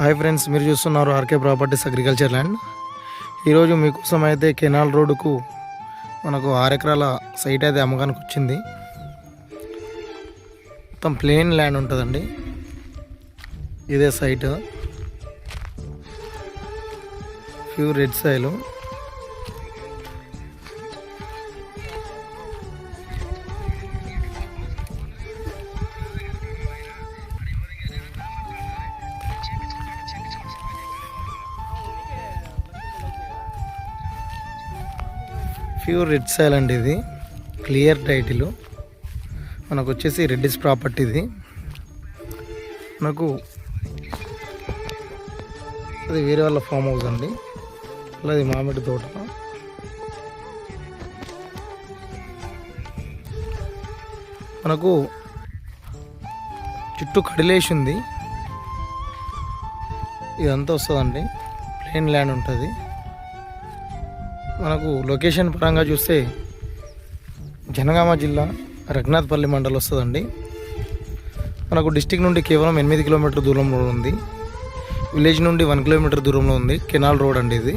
Hi friends మీరు చూస్తున్నారు RK properties agriculture land ఈరోజు మీకోసం అయితే కెనాల్ రోడ్డుకు మనకు ఆరు ఎకరాల సైట్ అయితే అమ్మకానికి వచ్చింది. మొత్తం ప్లెయిన్ ల్యాండ్ ఉంటుందండి. ఇదే site few red soil pure red soil అండి ఇది. Clear title. మనకు వచ్చేసి రెడ్డిస్ ప్రాపర్టీ ఇది. మనకు అది వేరే వాళ్ళ ఫామ్ హౌస్ అండి. అలాది మామిడి తోట మనకు చుట్టూ కడిలేసి ఉంది. ఇదంతా వస్తుందండి. ప్లెయిన్ ల్యాండ్ ఉంటుంది. మనకు లొకేషన్ పరంగా చూస్తే జనగామ జిల్లా రఘునాథ్పల్లి మండల్ వస్తుందండి. మనకు డిస్టిక్ నుండి కేవలం ఎనిమిది కిలోమీటర్ దూరంలో ఉంది. విలేజ్ నుండి వన్ కిలోమీటర్ దూరంలో ఉంది. కెనాల్ రోడ్ అండి ఇది.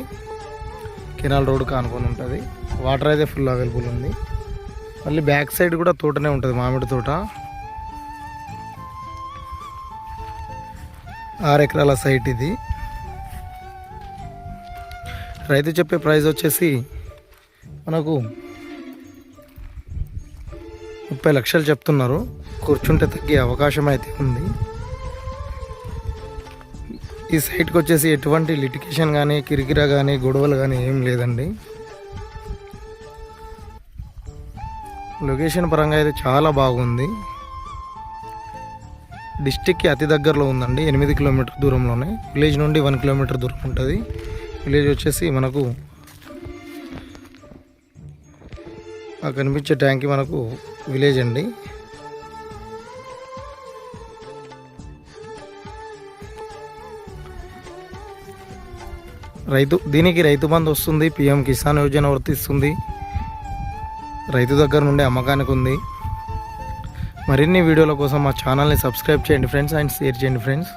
కెనాల్ రోడ్కి అనుకుని ఉంటుంది. వాటర్ అయితే ఫుల్ అవైలబుల్ ఉంది. మళ్ళీ బ్యాక్ సైడ్ కూడా తోటనే ఉంటుంది మామిడి తోట. ఆరు ఎకరాల సైట్ ఇది. రైతు చెప్పే ప్రైస్ వచ్చేసి మనకు ముప్పై లక్షలు చెప్తున్నారు. కూర్చుంటే తగ్గే అవకాశం అయితే ఉంది. ఈ సైట్కి వచ్చేసి ఎటువంటి లిటికేషన్ కానీ కిరికిర కానీ గొడవలు కానీ ఏం లేదండి. లొకేషన్ పరంగా అయితే చాలా బాగుంది. డిస్టిక్కి అతి దగ్గరలో ఉందండి. ఎనిమిది కిలోమీటర్ దూరంలోనే. విలేజ్ నుండి వన్ కిలోమీటర్ దూరం ఉంటుంది. విలేజ్ వచ్చేసి మనకు ఆ కనిపించే ట్యాంక్ మనకు విలేజ్ అండి. రైతు దీనికి రైతు బంధు వస్తుంది పిఎం కిసాన్ యోజన వర్తిస్తుంది. రైతు దగ్గర నుండి అమ్మకానికి ఉంది. మరిన్ని వీడియోల కోసం మా ఛానల్ని సబ్స్క్రైబ్ చేయండి ఫ్రెండ్స్ అండ్ షేర్ చేయండి ఫ్రెండ్స్.